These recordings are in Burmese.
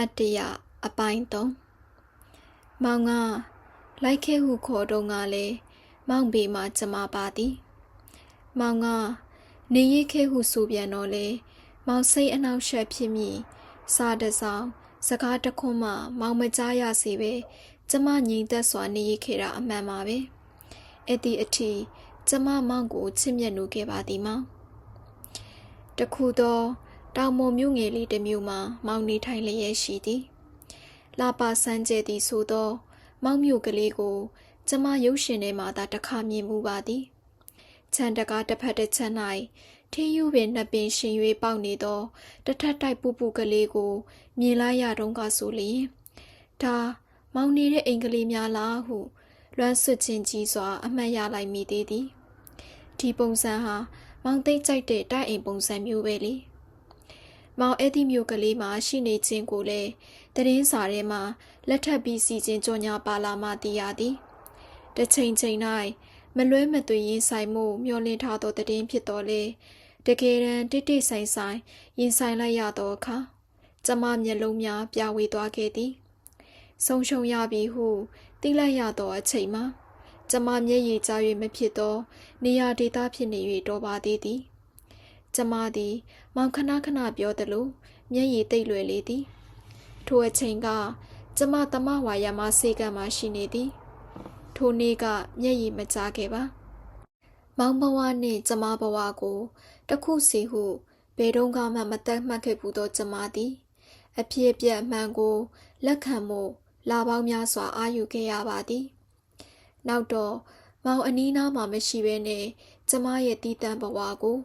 မှတ်တရအပိုင်း3မောင်ကလိုက်ခဲ့ဟုခေါ်တော့ကလည်းမောင်ပေမှာကျမပါသည်မောင်ကနေရခဲ့ဟုဆိုပြန်တော့လေမောင်စိတ်အနှောက်အယှက်ဖြစ်မိစားတစောင်းစကားတစ်ခွန်းမှ မောင်မကြားရစေပဲကျမငြိမ်သက်စွာနေရခဲ့တာအမှန်ပါပဲအဲ့ဒီအထိကျမမောင်ကိုချစ်မြတ်နိုးခဲ့ပါသည်မောင်တခုတော့ တောင်မုံမြို့ငယ်လေးတစ်မျိုးမှာ မောင်နေထိုင်လျက်ရှိသည်လာပါဆန်းကျဲသည်ဆိုတော့မောင်မြို့ကလေးကို ကျမရုပ်ရှင်ထဲမှာသာတစ်ခါမြင်မှုပါသည်ခြံတကားတစ်ဖက်တစ်ချက်၌ထင်းယူပင်နှစ်ပင်ရှင်၍ပေါက်နေသောတထက်တိုက်ပူပူကလေးကို မြင်လိုက်ရတော့ကဆိုလျင်ဒါမောင်နေတဲ့အိမ်ကလေးများလားဟု လွမ်းဆွချင်းကြီးစွာ အမှတ်ရလိုက်မိသေးသည်ဒီပုံစံဟာမောင်သိမ့်ကြိုက်တဲ့တိုက်အိမ်ပုံစံမျိုးပဲလေ မောင်အဲ့ဒီမျိုးကလေးမှာရှိနေခြင်းကိုလည်းတရင်စာထဲမှာလက်ထပ်ပြီးစီခြင်းကြောညာပါလာမှသိရသည်တစ်ချိန်ချိန်၌မလွဲမသွေရင်ဆိုင်မှုမျောလင့်ထားသောတည်င်းဖြစ်တော်လေတကယ်တမ်းတိတိဆိုင်ဆိုင်ရင်ဆိုင်လိုက်ရသောအခါကျမမျက်လုံးများပြဝေသွားခဲ့သည်ဆုံးရှုံးရပြီဟုသိလိုက်ရသောအချိန်မှာကျမမျက်ရည်ကျ၍မဖြစ်သောနေရာဒေသဖြစ်နေ၍တော်ပါသေးသည် ကျမသည် မောင်ခဏခဏပြောသလိုမျက်ရည်တိတ်လွယ်လေသည် ထိုအချိန်က ကျမသမဝါယမစေကံမှရှိနေသည် ထိုနေ့ကမျက်ရည်မကျခဲ့ပါမောင်ဘဝနှင့်ကျမဘဝကိုတစ်ခုစီဟုဘယ်တော့မှမသက်မှတ်ခဲ့ဘူးသောကျမသည် အဖြစ်အပျက်အမှန်ကိုလက်ခံမှုလာပေါင်းများစွာအာယူခဲ့ရပါသည်။နောက်တော့မောင်အနီးနားမှာမရှိဘဲနဲ့ကျမရဲ့တီးတန့်ဘဝကို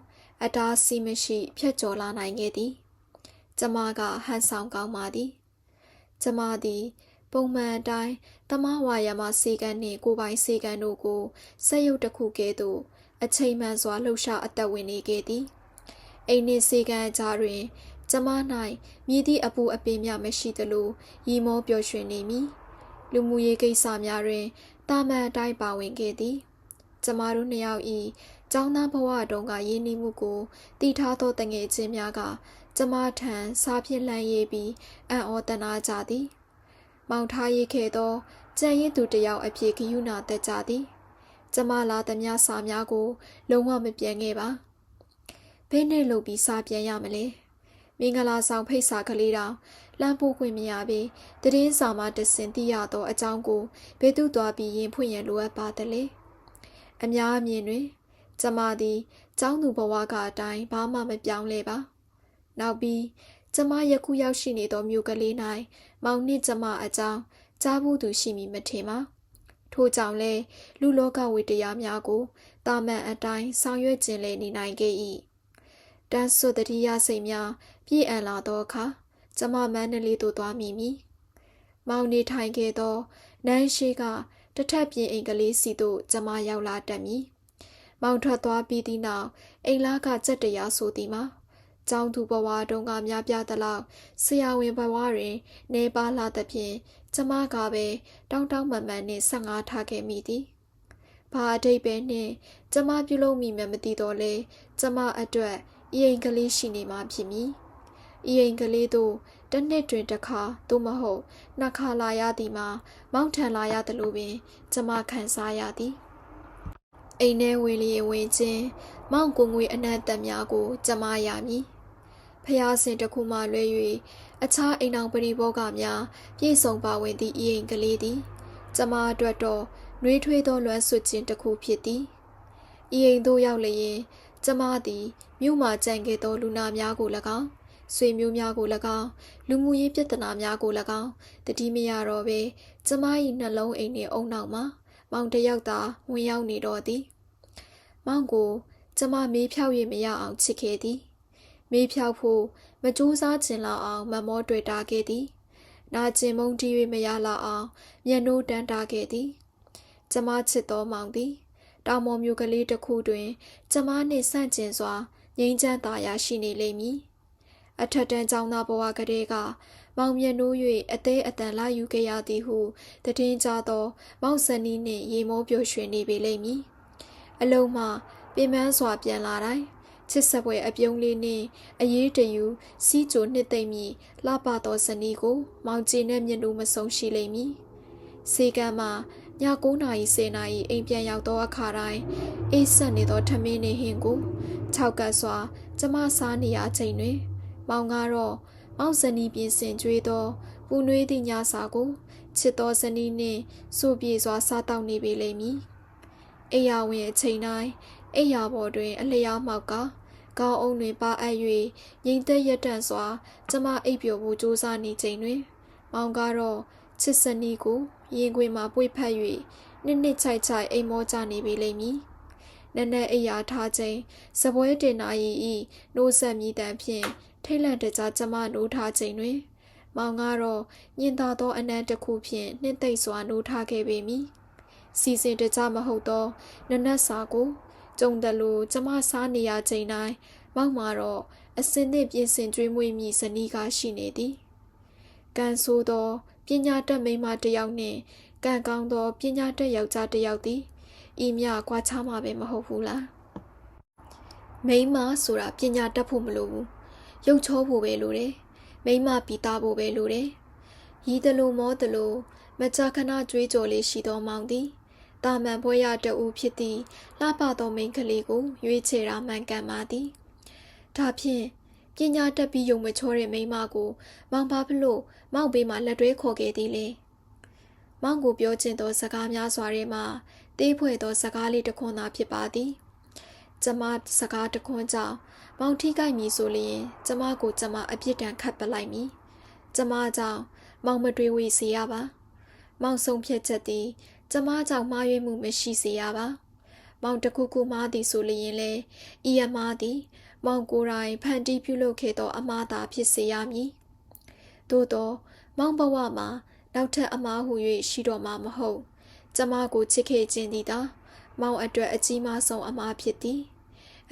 အတားဆီးမရှိဖြတ်ကျော်လာနိုင်ခဲ့သည်။ကျမကဟန်ဆောင်ကောင်းပါသည်။ကျမသည်ပုံမှန်အတိုင်းတမဝါယမစေကန်နှင့်ကိုပိုင်စေကန်တို့ကိုစက်ရုပ်တစ်ခုကဲ့သို့အချိန်မှန်စွာလှုပ်ရှားအသက်ဝင်နေခဲ့သည်။အိမ်နှင့်စေကန်အကြားတွင်ကျမ၌မြည်သည့်အပူအပင်များမရှိသလိုရီမောပျော်ရွှင်နေမည်လူမှုရေးကိစ္စများတွင်တာမန်အတိုင်းပါဝင်ခဲ့သည် ကျမတို့နှစ်ယောက်ဤ ကျောင်းသားဘဝတုန်းကရင်းနှီးမှုကိုတည်ထားသောတငယ်ချင်းများကကျမထံစာဖြင့်လှမ်းရေးပြီးအံ့ဩတနာကြသည် မောင်ထားရေးခဲ့သောကြံရည်သူတယောက်အဖြစ်ဂယုဏသက်ကြသည် ကျမလာသမျှစာများကို လုံးဝမပြန်ခဲ့ပါဘယ်နဲ့လုပ်ပြီးစာပြန်ရမလဲမင်္ဂလာဆောင်ဖိတ်စာကလေးတောင်လမ်းပို့ခွင့်မရပေတည်င်းစာမှတဆင်သိရသောအကြောင်းကိုဘယ်သူသွားပြီးရင်ဖွင့်ရန်လိုအပ်ပါသလဲအများအမြင်တွင် ကျမသည်ကျောင်းသူဘဝကအတိုင်းဘာမှမပြောင်းလဲပါနောက်ပြီးကျမယခုရောက်ရှိနေသောမြို့ကလေး၌မောင်နှင့်ကျမအကြောင်းကြားဘူးသူရှိမည်မထင်ပါထို့ကြောင့်လဲလူလောကဝိတရားများကိုတာမန်အတိုင်းဆောင်ရွက်ခြင်းလည်းနေနိုင်ခဲ့၏တန်းစွတ်တတိယစိတ်များပြည့်အံလာသောအခါကျမမန်းနလေးသို့သွားမိမည်။မောင်နေထိုင်ခဲ့သောနန်းရှိကတထက်ပြင်အိမ်ကလေးစီသို့ကျမရောက်လာတတ်မည်။ မောင်ထွက်သွားပြီးသည့်နောက်အိမ်လာကကြက်တရားဆိုသည်မှာကျောင်းသူဘဝတုန်းကများပြသလောက်ဆရာဝန်ဘဝတွင် နေပါလာသဖြင့်ကျမကပဲတောင်းတောင်းမှန်မှန်နှင့်ဆက်ငါထားခဲ့မိသည်။ဘာအတိတ်ပဲနှင့်ကျမပြုလုပ်မိမှမသိတော့လေကျမအတွက်ဤအိမ်ကလေးရှိနေမှဖြစ်မည်။ဤအိမ်ကလေးတို့တစ်နှစ်တွင်တစ်ခါသို့မဟုတ်နှစ်ခါလာရသည်မှာမောင်းထန်လာရသလိုပင် ကျမခံစားရသည် အိမ်ထဲဝင်လျင်ဝင်ချင်းမောင်ကိုငွေအနက်တက်များကိုကျမရမည်ဖျားစင်တစ်ခုမှလွဲ၍အခြားအိမ်အောင်ပရိဘောဂများပြည့်စုံပါဝင်သည့်ဤအိမ်ကလေးသည်ကျမအတွက်တော့နှွေးထွေးသောလွမ်းဆွခြင်းတစ်ခုဖြစ်သည်ဤအိမ်သို့ရောက်လျင်ကျမသည်မြို့မှကြံခဲ့သောလူနာများကို၎င်းဆွေမျိုးများကို၎င်းလူမှုရေးပြဿနာများကို၎င်းတတိမရတော့ပဲကျမ၏နှလုံးအိမ်နှင့်အုံနောက်မှာ မောင်တယောက်သာဝင်ရောက်နေတော့သည် မောင်ကို ကျမမေးဖြောက်၍မရအောင်ချစ်ခဲ့သည် မေးဖြောက်ဖို့မကြိုးစားခြင်းလောက်အောင်မမောတွေ့တာခဲ့သည်နာကျင်မုန်းတီး၍မရလောက်အောင်မျက်နှိုးတန်းတာခဲ့သည် ကျမချစ်တော်မောင်သည်တောင်ပေါ်မြို့ကလေးတစ်ခုတွင် ကျမနှင့်ဆန့်ကျင်စွာငြိမ်းချမ်းသာရရှိနေလိမ့်မည်အထက်တန်းကျောင်းသားဘဝကလေးက မောင်မြတ်နိုး၍အသေးအတန်လာယူခဲ့ရသည်ဟုတည်င်းကြသော မောင်စနီးနှင့်ရေမိုးပျော်ရွှင်နေပေလိမ့်မည်အလုံးမှပင်ပန်းစွာပြန်လာတိုင်းချစ်ဆက်ပွဲအပြုံးလေးနှင့်အရေးတယူစီးကြိုနှစ်သိမ့်မိလှပသောဇနီးကို မောင်ကျင်နဲ့မျက်နှာမဆုံးရှိလိမ့်မည်စေကံမှာည9နာရီ10နာရီအိမ်ပြန်ရောက်သောအခါတိုင်းအိတ်ဆက်နေသောထမင်းနှင့်ဟင်းကို၆ကပ်စွာကျမစားနေရချိန်တွင် မောင်ကတော့ မောင်ဇနီးပြင်ဆင်ကြွေးသောပူနွေးသည့်ညစာကိုချစ်သောဇနီးနှင့်စုပြေစွာစားတောက်နေပေလိမ့်မည်အိယာဝင်အချိန်တိုင်းအိယာပေါ်တွင် အလျားမောက်ကကောင်းအုံတွင်ပါအပ်၍ငိမ့်သက်ရတန့်စွာကျမအိပ်ပျော်ဖို့ကြိုးစားနေချိန်တွင် မောင်ကတော့ချစ်စနီးကိုရင်ခွင်မှာပွေဖက်၍နှစ်နှစ်ချိုက်ချိုက်အိမ်မောကြနေပြီလိမ့်မည် နက်နက်အိယာထားချိန်စပွဲတင်နာရီဤနှိုးဆက်မြည်တမ်းဖြင့်ထိတ်လန့်တကြားကျမနိုးထားချိန်တွင် မောင်ကတော့ညင်သာသောအနံ့တစ်ခုဖြင့်နှင့်သိမ့်စွာနိုးထားခဲ့ပေမည်စီစဉ်တကြမဟုတ်သောနနက်စာကိုကြုံတယ်လို့ကျမစားနေရချိန်တိုင်းမောက်မှာတော့အစင်းသည့်ပြင်ဆင်ကြွေးမွေးမိဇနီးကရှိနေသည်ကံဆိုးသောပညာတတ်မိန်းမတစ်ယောက်နှင့်ကံကောင်းသောပညာတတ်ယောက်ျားတစ်ယောက်သည် ဤမြကွာခြားမှာပဲမဟုတ်ဘူးလားမိန်းမဆိုတာပညာတတ်ဖို့မလိုဘူးရုပ်ချောဖို့ပဲလိုတယ်မိန်းမပီတာဖို့ပဲလိုတယ်ရီးတလူမောတလူမကြာခဏကြွေးကြော်လေးရှိသောမောင်သည်တာမန်ဘွဲရတအူဖြစ်သည့်လှပသောမိန်းကလေးကိုရွေးချယ်တာမှန်ကန်ပါသည်ဒါဖြင့်ပညာတတ်ပြီးယုံမချောတဲ့မိန်းမကို မောင်ဘာဖလို့မောက်ဘေးမှာလက်တွဲခေါ်ခဲ့သည်လေမောင်ကိုပြောချင်သောစကားများစွာထဲမှာ တေးဖွဲ့သောစကားလေးတစ်ခွန်းသာဖြစ်ပါသည်ကျမစကားတစ်ခွန်းကြောင့်မောင်ထိကြိုက်မည်ဆိုလျင်ကျမကိုကျမအပြစ်ဒဏ်ခတ်ပလိုက်မည်ကျမကြောင့်မောင်မတွေးဝေစေရပါ မောင်ဆုံးဖြတ်ချက်သည်ကျမကြောင့်မှားယွင်းမှုမရှိစေရပါ မောင်တခုခုမှားသည်ဆိုလျင်လေဤအမှားသည် မောင်ကိုယ်တိုင်ဖန်တီးပြုလုပ်ခဲ့သော အမှားသာဖြစ်စေရမည်သို့သော မောင်ဘဝမှာနောက်ထပ်အမှားဟု၍ရှိတော့မှာမဟုတ် ကျမကိုချစ်ခဲ့ခြင်းသည်သာမောင်အတွက်အကြီးမားဆုံးအမှားဖြစ်သည်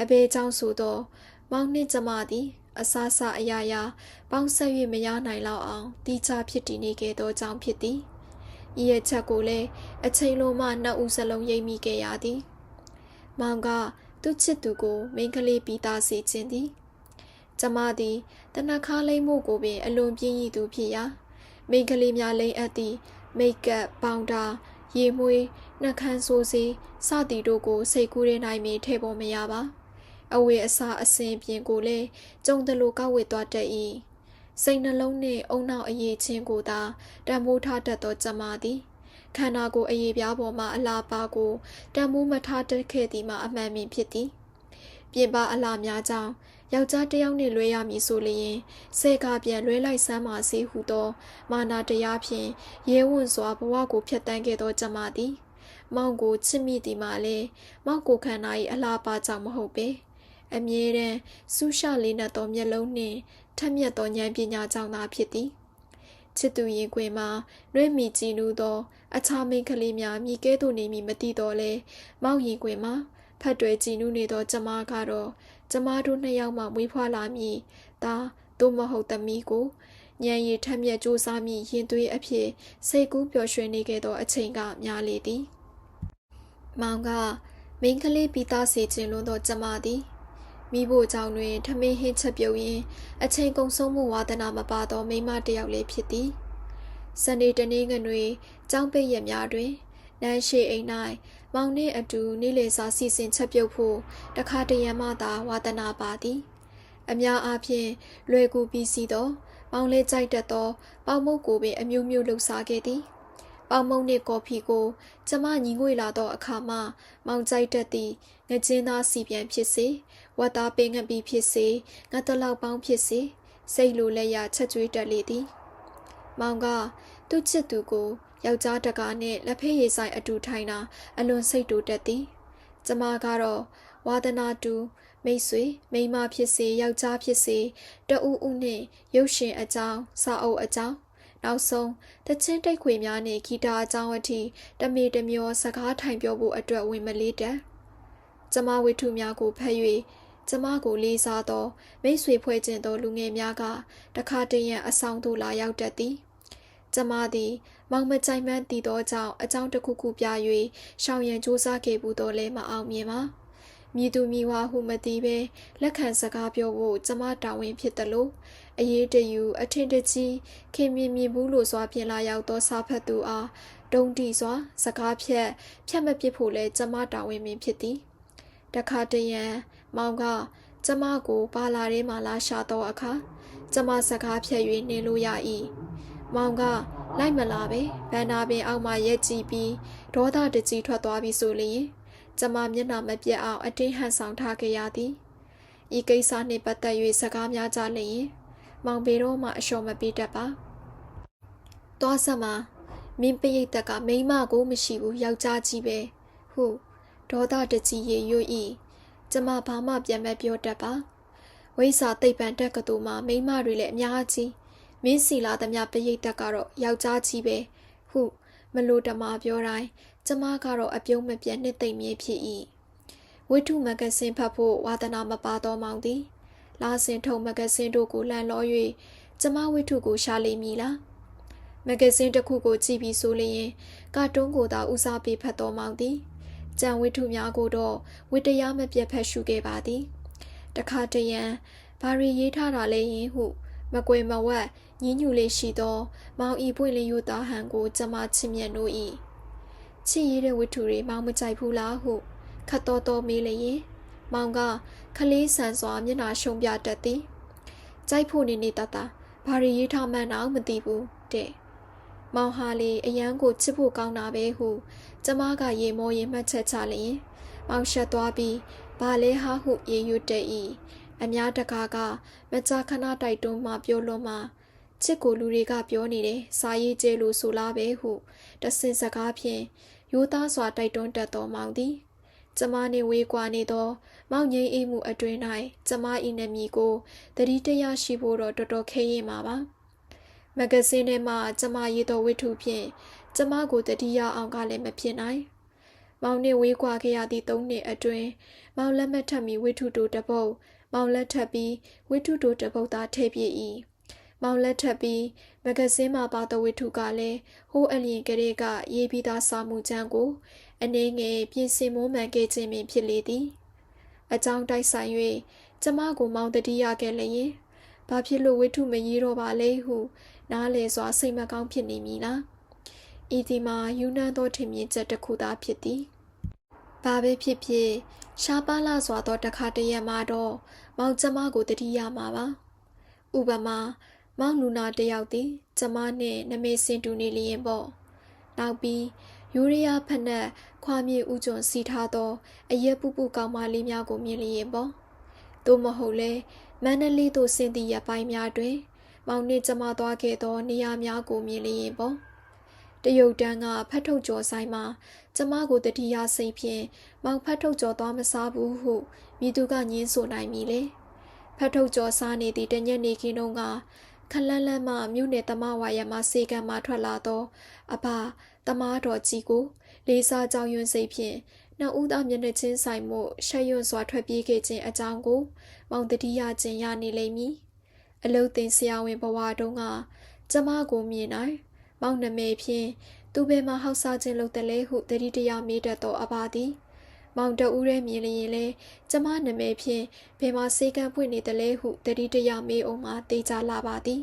အဘေးကြောင့်ဆိုသောမောင်နှင့်ကျမသည်အဆအဆအရာရာပေါင်းဆက်၍မရနိုင်လောက်အောင်တီးခြားဖြစ်တည်နေခဲ့သောကြောင့်ဖြစ်သည်ဤရဲ့ချက်ကိုလည်းအချိန်လုံးမှနှစ်ဦးစလုံးရိပ်မိခဲ့ရသည်မောင်ကသူ့ချစ်သူကိုမိန်းကလေးပြီးသားစေခြင်းသည်ကျမသည်တနခါလိမ့်မှုကိုပင်အလွန်ပြင်းရည်သူဖြစ်ရာမိန်းကလေးများလိမ့်အပ်သည့်မိတ်ကပ်ပေါင်တာ ရေမွေးနှက်ခမ်းဆိုးစီစသည်တို့ကိုစိတ်ကူးရနိုင်မည်ထဲပေါ်မရပါအဝေအစာအစဉ်ပြင်ကိုလည်းကြုံတယ်လို့ကောက်ဝေသွားတတ်၏စိတ်နှလုံးနှင့်အုံနောက်အရေးချင်းကိုသာတံမိုးထားတတ်သောကျမသည်ခန္ဓာကိုယ်အရေးပြားပေါ်မှအလားပါကိုတံမိုးမထားတတ်ခဲ့သည်မှာအမှန်ပင်ဖြစ်သည်ပြင်ပအလားများကြောင့် ယောက်ျားတစ်ယောက်နှင့်လွဲရမည်ဆိုလျင်ဆဲကပြန်လွဲလိုက်စမ်းပါစေဟုသော မာနာတရားဖြင့်ရဲဝံ့စွာဘဝကိုဖျက်ဆီးခဲ့သောကျမသည် မောင်ကိုချစ်မိသည်မှာလည်းမောင်ကိုခန္ဓာ၏အလားပါကြောင့်မဟုတ်ပေအမြဲတမ်းစူးရှလေးနက်သောမျက်လုံးနှင့်ထက်မြက်သောဉာဏ်ပညာကြောင့်သာဖြစ်သည်ချစ်သူရင်ခွင်မှာနှွေးမိကြည်နူးသော အခြားမိန်းကလေးများမိကဲသို့နေမိမသိတော့လဲမောက်ရင်ခွင်မှာဖတ်တွယ်ကြည်နူးနေသောကျမကတော့ ကျမတို့နှစ်ယောက်မှမွေးဖွားလာမည်ဒါသို့မဟုတ်သမီးကိုညံရည်ထက်မြက်စူးစမ်းမိရင်သွေးအဖြစ်စိတ်ကူးပျော်ရွှင်နေခဲ့သောအချိန်ကများလေသည်မောင်ကမိန်းကလေးပြီးသားစေခြင်းလွန်းသောကျမသည်မိဖို့ကြောင့်တွင်ထမင်းဟင်းချက်ပြုတ်ရင်းအချိန်ကုန်ဆုံးမှုဝါသနာမပါသောမိန်းမတစ်ယောက်လေးဖြစ်သည်စနေတနေ့ငွေကျောင်းပိတ်ရက်များတွင်နန်းရှိအိမ်၌ မောင်နှင့်အတူနေ့လည်စာစီစဉ်ချက်ပြုတ်ဖို့တခါတရံမှသာဝါသနာပါသည်အများအားဖြင့်လွယ်ကူပြီးစီသောမောင်လေးကြိုက်တတ်သောပေါမုတ်ကိုပင်အမျိုးမျိုးလှုပ်ရှားခဲ့သည်ပေါမုတ်နှင့်ကော်ဖီကိုကျမညီငွေလာသောအခါမှမောင်ကြိုက်တတ်သည့်ငကျင်းသားစီပြန်ဖြစ်စေဝတ်သားပင်ငပီဖြစ်စေငါတလောက်ပေါင်းဖြစ်စေစိတ်လိုလက်ရချက်ကျွေးတက်လေသည် မောင်ကသူ့ချစ်သူကို ယောက်ျားတကားနှင့်လက်ဖက်ရည်ဆိုင်အတူထိုင်တာအလွန်စိတ်တူတက်သည်ကျမကတော့ဝါသနာတူမိတ်ဆွေမိန်းမဖြစ်စေယောက်ျားဖြစ်စေတအူးဦးနှင့်ရုပ်ရှင်အကြောင်းစာအုပ်အကြောင်းနောက်ဆုံးတချင်းတိတ်ခွေများနှင့်ဂီတာအကြောင်းအထိတမေတမျောစကားထိုင်ပြောဖို့အတွက်ဝင်မလေးတတ်ကျမဝိထုများကိုဖတ်၍ကျမကိုလေးစားသောမိတ်ဆွေဖွဲ့ကျင်သောလူငယ်များကတခါတည်းရန်အဆောင်သို့လာရောက်တတ်သည် ကျမသည် မောင်မကြိုင်မှန်းတည်သောကြောင့်အကြောင်းတစ်ခုခုပြ၍ရှောင်ရန်စူးစမ်းခဲ့ဘူးတော့လဲမအောင်မြင်ပါမြည်သူမြည်ဝါဟုမသိပဲလက်ခံစကားပြောဖို့ကျမတာဝန်ဖြစ်တယ်လို့အရေးတယူအထင်တကြီးခင်မြင်မြင်ဘူးလို့စွာပြင်လာရောက်သောစာဖတ်သူအားတုံးတီစွာ စကားဖြတ်ဖြတ်မပစ်ဖို့လဲကျမတာဝန်မင်းဖြစ်သည်တခါတရံမောင်ကကျမကိုပါလာထဲမှလာရှာတော့အခါကျမစကားဖြတ်၍နေလို့ရ၏ မောင်ကလိုက်မလာပဲဘန်နာပင်အောက်မှရက်ကြည့်ပြီးဒေါသတကြီးထွက်သွားပြီဆိုလျင်ကျမမျက်နှာမပြတ်အောင်အတင်းဟန်ဆောင်ထားခဲ့ရသည်ဤကိစ္စနှင့်ပတ်သက်၍စကားများကြလျင် မောင်ပေတော့မှအလျှော်မပေးတတ်ပါသွားစမှာမင်းပရိတ်တက်ကမိန်းမကိုမရှိဘူးယောက်ျားကြီးပဲဟုဒေါသတကြီးရေရွ၏ကျမဘာမှပြန်မပြောတတ်ပါဝိစာသိပ္ပံတက်ကတူမှာမိန်းမတွေလည်းအများကြီး မင်းစီလာသမျှပရိတ်တက်ကတော့ယောက်ျားကြီးပဲဟုမလို့တမပြောတိုင်းကျမကတော့အပြုံးမပြတ်နှစ်သိမ့်မြေဖြစ်၏ဝိထုမဂဇင်းဖတ်ဖို့ဝါသနာမပါတော့မောင်သည်လာစင်ထုံမဂဇင်းတို့ကိုလှန်လော၍ကျမဝိထုကိုရှာလိမ့်မည်လားမဂဇင်းတစ်ခုကိုကြည့်ပြီးဆိုလျင်ကာတွန်းကိုသာဦးစားပေးဖတ်တော်မောင်သည်ကြံဝိထုများကိုတော့ဝိတရားမပြတ်ဖက်ရှုခဲ့ပါသည်တခါတရံဘာရီရေးထားတာလဲယင်ဟု မကွေမဝက် ညင်းညူလေးရှိသော မောင်ဤပွင့်လေးယူသားဟန်ကိုကျမချစ်မြတ်လို့၏ချစ်ရတဲ့ဝိထုတွေမောင်မကြိုက်ဘူးလားဟုခတ်တော်တော်မေးလျင်မောင်ကခလေးဆန်စွာမျက်နှာရှုံပြတတ်သည်ကြိုက်ဖို့နေနေတတဘာရီရေးထားမှန်းတော့မသိဘူးတဲ့မောင်ဟာလေအရန်ကိုချစ်ဖို့ကောင်းတာပဲဟုကျမကရေမောရင်မှတ်ချက်ချလျင်မောင်ရှက်သွားပြီးဘာလဲဟာဟုရေရွတ်တဲ့၏အများတကားကမကြာခဏတိုက်တွန်းမှပြောလို့မှ ချစ်ကိုလူတွေကပြောနေတယ်စာရေးကျဲလို့ဆိုလားပဲဟုတဆင်စကားဖြင့်ရိုးသားစွာတိုက်တွန်းတတ်တော်မောင်သည်ကျမနှင့်ဝေးကွာနေသော မောင်ငိမ့်အိမ်မှုအတွင်၌ကျမ၏နမည်ကိုတတိတရရှိဖို့တော့တော်တော်ခဲရင်ပါပါမဂဇင်းထဲမှာကျမရေးသောဝိထုဖြင့်ကျမကိုတတိယအောင်ကလည်းမဖြစ်နိုင်မောင်နှင့်ဝေးကွာခဲ့ရသည့်၃နှစ်အတွင်းမောင်လက်မထပ်မီဝိထုတို့တပုတ်မောင်လက်ထပ်ပြီးဝိထုတို့တပုတ်သာထည့်ပြ၏ မောင်လက်ထပ်ပြီးမဂဇင်းမှာပါသောဝိထုကလည်းဟိုးအလျင်ကလေးကရေးပြီးသားစာမှုချမ်းကိုအနေငယ်ပြင်ဆင်မွမ်းမံခဲ့ခြင်းပင်ဖြစ်လေသည်အကြောင်းတိုက်ဆိုင်၍ကျမကိုမောင်တတိယခဲ့လျင်ဘာဖြစ်လို့ဝိထုမရေးတော့ပါလဲဟုနားလေစွာစိတ်မကောင်းဖြစ်နေမည်လားဤဒီမှာယူနန်းသောထင်မြင်ချက်တစ်ခုသာဖြစ်သည်ဘာပဲဖြစ်ဖြစ်ရှားပါလာစွာသောတခါတရံမှာတော့မောင်ကျမကိုတတိယမှာပါဥပမာ မောင်လူနာတယောက်သည်ကျမနှင့်နမေစင်တူနေလျင်ပေါ့နောက်ပြီးယူရီးယားဖက်နှက်ခွာမြေဥကျွန်းစီထားသောအရက်ပူပူကောင်မလေးများကိုမြင်လျင်ပေါ့သို့မဟုတ်လဲမန္တလေးသို့ဆင်းသည့်ရပိုင်းများတွင် မောင်နှင့်ကျမသွားခဲ့သော နေရာများကိုမြင်လျင်ပေါ့တရုတ်တန်းကဖတ်ထုတ်ကျော်ဆိုင်မှာကျမကိုတတိယစိတ်ဖြင့်မောင်ဖတ်ထုတ်ကျော်သွားမစားဘူးဟုမိသူကညင်းဆိုနိုင်မည်လေဖတ်ထုတ်ကျော်စားနေသည့်တညက်နေခင်းတုန်းက ခလန်းလန်းမှမြို့နယ်တမဝါရမှစေကံမှထွက်လာသောအဖတမားတော်ကြီးကိုလေးစားကြောင်ရွံ့စိတ်ဖြင့်နှစ်ဦးသားမျက်နှာချင်းဆိုင်မှုရှက်ရွံ့စွာထွက်ပြေးခဲ့ခြင်းအကြောင်းကိုမောင်တတိယခြင်းရနေလိမ့်မည်အလုတ်သိမ်းဆရာဝန်ဘဝတုန်းကကျမကိုမြင်နိုင်မောင်နမေဖြင့်သူဘယ်မှာဟောက်စားခြင်းလုပ်တယ်လဲဟုတတိတရမေးတတ်သောအပါသည် မောင်တဦးရဲမြင်လျင်လဲကျမနမဲဖြင့်ဘယ်မှာစေကံပွင့်နေတယ်လဲဟုတတိတရမေးအောင်မှတေးကြလာပါသည်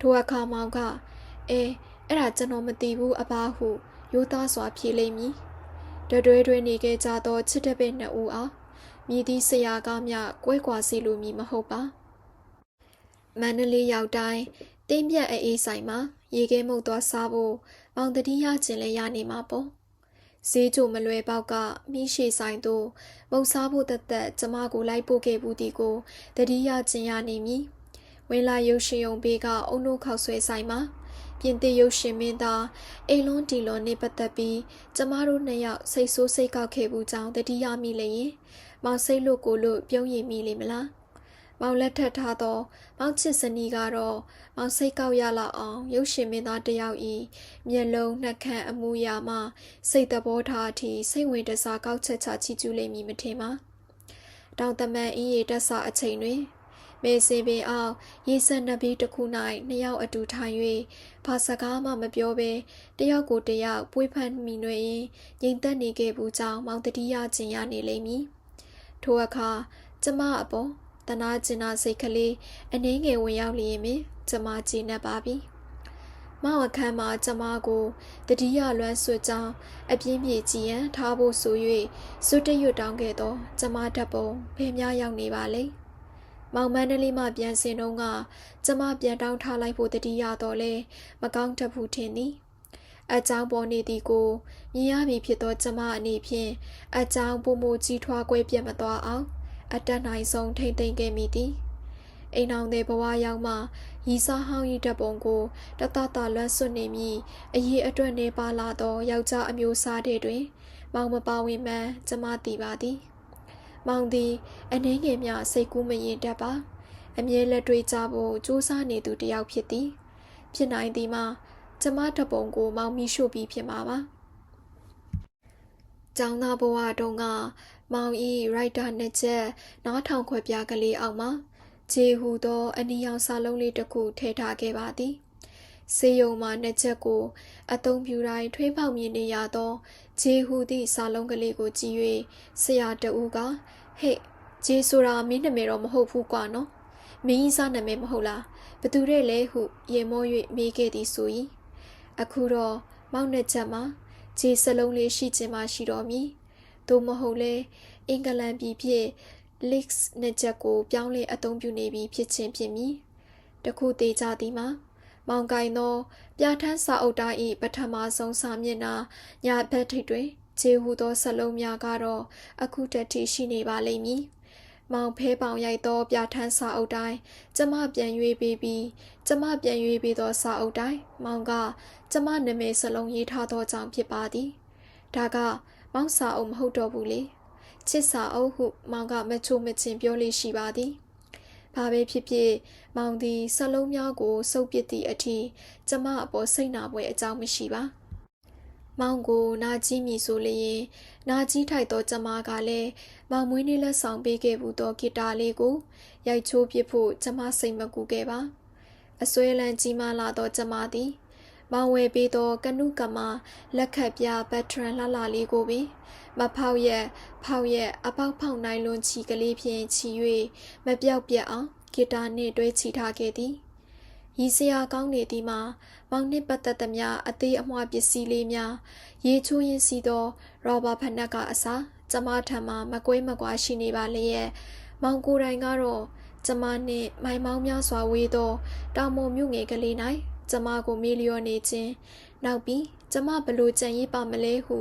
ထိုအခါမောင်ကအဲအဲ့ဒါကျွန်တော်မသိဘူးအပါဟုရိုးသားစွာဖြေလိမ့်မည်တတွဲတွဲနေခဲ့ကြသောချစ်တဲ့ပဲနှစ်ဦးအားမြည်သည့်ဆရာကားများကွဲကွာစီလိုမည်မဟုတ်ပါမန္တလေးရောက်တိုင်းတင်းပြတ်အေးဆိုင်မှာရေခဲမှုတ်သွားစားဖို့မောင်တတိယကျင်လဲရနေမှာပေါ့ ဈေးကြိုမလွယ်ပေါက်ကမိရှိဆိုင်သို့မုတ်စားဖို့တသက်ကျမကိုလိုက်ပို့ခဲ့ဘူးဒီကိုတတိယကျင်ရနေမည်ဝင်လာရုပ်ရှင်ုံဘေးကအုံတို့ခောက်ဆွဲဆိုင်မှာပြင်သစ်ရုပ်ရှင်မင်းသားအိမ်လုံးတီလွန်နေပတ်သက်ပြီးကျမတို့နှစ်ယောက်စိတ်ဆိုးစိတ်ကောက်ခဲ့ဘူးကြောင်းတတိယမိလျင်မောင်စိတ်လို့ကိုလို့ပြုံးရည်မိလိမ့်မလား မောင်လက်ထပ်ထားသော မောင်ချစ်စနီကတော့မောင်စိတ်ကောက်ရလောက်အောင်ရုပ်ရှင်မင်းသားတယောက်ဤမျက်လုံးနှက်ခမ်းအမူအရာမှစိတ်သဘောထားအထိစိတ်ဝင်တစားကောက်ချက်ချချီကျူးလိမ့်မည်မထင်ပါတောင်တမန်အင်းရီတက်ဆာအချိန်တွင်မေစင်ပင်အောင်ရေစက်နှစ်ပြီးတစ်ခု၌နှစ်ယောက်အတူထိုင်၍ဘာစကားမှမပြောဘဲတယောက်ကိုတယောက်ပွေးဖက်မိနှွေရင်ငိမ်သက်နေခဲ့ဘူးကြောင်းမောင်တတိယကျင်ရနေလိမ့်မည်ထိုအခါကျမအပေါ် တနာကျင်နာစိတ်ကလေးအနှင်းငယ်ဝင်ရောက်လျင်ပင်ကျမကြည်နပ်ပါပြီ။မောင်အခန်းမှာကျမကိုတတိယလွမ်းဆွတ်ကြောင်းအပြင်းပြေကြည်ရန်ထားဖို့ဆို၍စွတ်တရွတ်တောင်းခဲ့သောကျမဓာတ်ပုံဖေများရောက်နေပါလေ။မောင်မန္တလေးမှပြန်စင်တော့ကကျမပြန်တောင်းထားလိုက်ဖို့တတိယတော့လဲမကောင်းတတ်ဘူးထင်သည်။အကြောင်းပေါ်နေသည်ကိုမြင်ရပြီဖြစ်သောကျမအနေဖြင့်အကြောင်းပုံမူကြီးထွားကွဲပြတ်မသွားအောင် အတက်နိုင်ဆုံးထိမ့်သိမ့်ခဲ့မိသည်အိမ်အောင်တဲ့ဘဝရောက်မှရီစားဟောင်းရီတပ်ပုံကိုတတတလွတ်ဆွနေမည်အရေးအတွက်နေပါလာသောယောက်ျားအမျိုးသားတဲ့တွင် မောင်မပါဝင်မှန်းကျမသိပါသည် မောင်သည်အနှင်းငယ်မြစိတ်ကူးမရင်တတ်ပါအမြဲလက်တွေ့ကြဖို့စူးစမ်းနေသူတစ်ယောက်ဖြစ်သည် ဖြစ်နိုင်သည်မှာကျမတပုံကိုမောင်မီရှို့ပြီးဖြစ်မှာပါကျောင်းသားဘဝတုန်းက မောင်ဤရိုက်တာနှစ်ချက်နားထောင်ခွက်ပြကလေးအောက်မှာခြေဟူသောအနီရောင်စာလုံးလေးတစ်ခုထည့်ထားခဲ့ပါသည်စေယုံမှာနှစ်ချက်ကို အသုံးပြုတိုင်းထွေးပေါက်မြင်နေရသောခြေဟူသည့်စာလုံးကလေးကိုကြည့်၍ဆရာတဦးကဟဲ့ခြေဆိုတာမင်းနာမည်တော့မဟုတ်ဘူးကွာနော်မင်းကြီးစားနာမည်မဟုတ်လားဘသူတဲ့လဲဟုရေမော၍မေးခဲ့သည်ဆို၏အခုတော့မောက်နှစ်ချက်မှာခြေစလုံးလေးရှိခြင်းမရှိတော့မီ သို့မဟုတ်လဲအင်္ဂလန်ပြည်ဖြင့် leaks နှစ်ချက်ကိုပြောင်းလဲအသုံးပြုနေပြီးဖြစ်ခြင်းဖြစ်မည်တခုသေးကြသည်မှာမောင်ကိုင်သောပြဋ္ဌာန်းစာအုပ်တိုင်း၏ပထမဆုံးစာမျက်နှာညာဘက်ထိပ်တွင်ခြေဟူသောစလုံးများကတော့အခုတည်းထိရှိနေပါလိမ့်မည်။မောင်ဖဲပေါင်ရိုက်သောပြဋ္ဌာန်းစာအုပ်တိုင်းကျမပြန်ရွေးပေးပြီးကျမပြန်ရွေးပေးသောစာအုပ်တိုင်းမောင်ကကျမနာမည်စလုံးရေးထားသောကြောင့်ဖြစ်ပါသည်။ဒါက မောင်စာအုပ်မဟုတ်တော့ဘူးလေ။ချစ်စာအုပ်ဟုမောင်ကမချိုမချင်းပြောလေးရှိပါသည်။ဘာပဲဖြစ်ဖြစ်မောင်သည်စလုံးများကိုစုပ်ပစ်သည့်အထိကျမအပေါ်စိတ်နာပွဲအကြောင်းမရှိပါ။မောင်ကိုနာကြီးမည်ဆိုလျင်နာကြီးထိုက်သောကျမကလည်းမောင်မွေးနေ့လက်ဆောင်ပေးခဲ့ဘူးသောဂီတာလေးကိုရိုက်ချိုးပစ်ဖို့ကျမစိတ်မကူခဲ့ပါအစွဲလန်းကြီးမားလာသောကျမသည် မောင်ဝယ်ပေးသောကနုကမလက်ခတ်ပြဘတ်ထရန်လှလှလေးကိုပင်မဖောက်ရက်ဖောက်ရက်အပေါက်ဖောက်နိုင်လွန်ချီကလေးဖြင့်ချီ၍မပြောက်ပြက်အောင်ဂီတာနှင့်တွဲချီထားခဲ့သည်ရီစရာကောင်းနေသည်မှာမောင်နှင့်ပတ်သက်သမျှအသေးအမွှားပစ္စည်းလေးများရေချိုးရင်းစီသောရောဘာဖနက်ကအစားကျမထံမှမကွေးမကွာရှိနေပါလျက်မောင်ကိုယ်တိုင်ကတော့ကျမနှင့်မိုင်မောင်းများစွာဝေးသောတောင်ပေါ်မြို့ငယ်ကလေး၌ ကျမကိုမေးလျော်နေခြင်းနောက်ပြီးကျမဘလို့ကြံရည်ပါမလဲဟု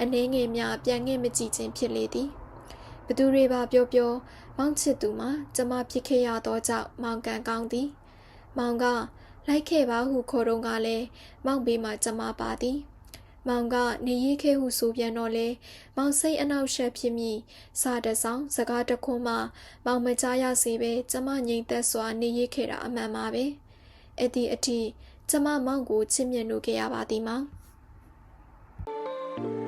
အနှင်းငယ်များပြန်ငဲ့မကြည့်ခြင်းဖြစ်လေသည်ဘသူတွေပါပြောပြော မောင်ချစ်သူမှာကျမဖြစ်ခဲ့ရသောကြောင့်မောင်ကန်ကောင်းသည်မောင်ကလိုက်ခဲ့ပါဟုခေါ်တော့ကလည်းမောင်ဘေးမှာကျမပါသည်မောင်ကနေရီခဲဟုဆိုပြန်တော့လေမောင်စိတ်အနောက်ရှက်ဖြစ်မိစာတဆောင်စကားတခွန်းမှမောင်မကြားရစေပဲကျမငြိမ်သက်စွာနေရီခဲ့တာအမှန်ပါပဲအဲ့ဒီအထိ ကျမမောင်ကိုချစ်မြတ်နိုးခဲ့ရပါသည်မောင်။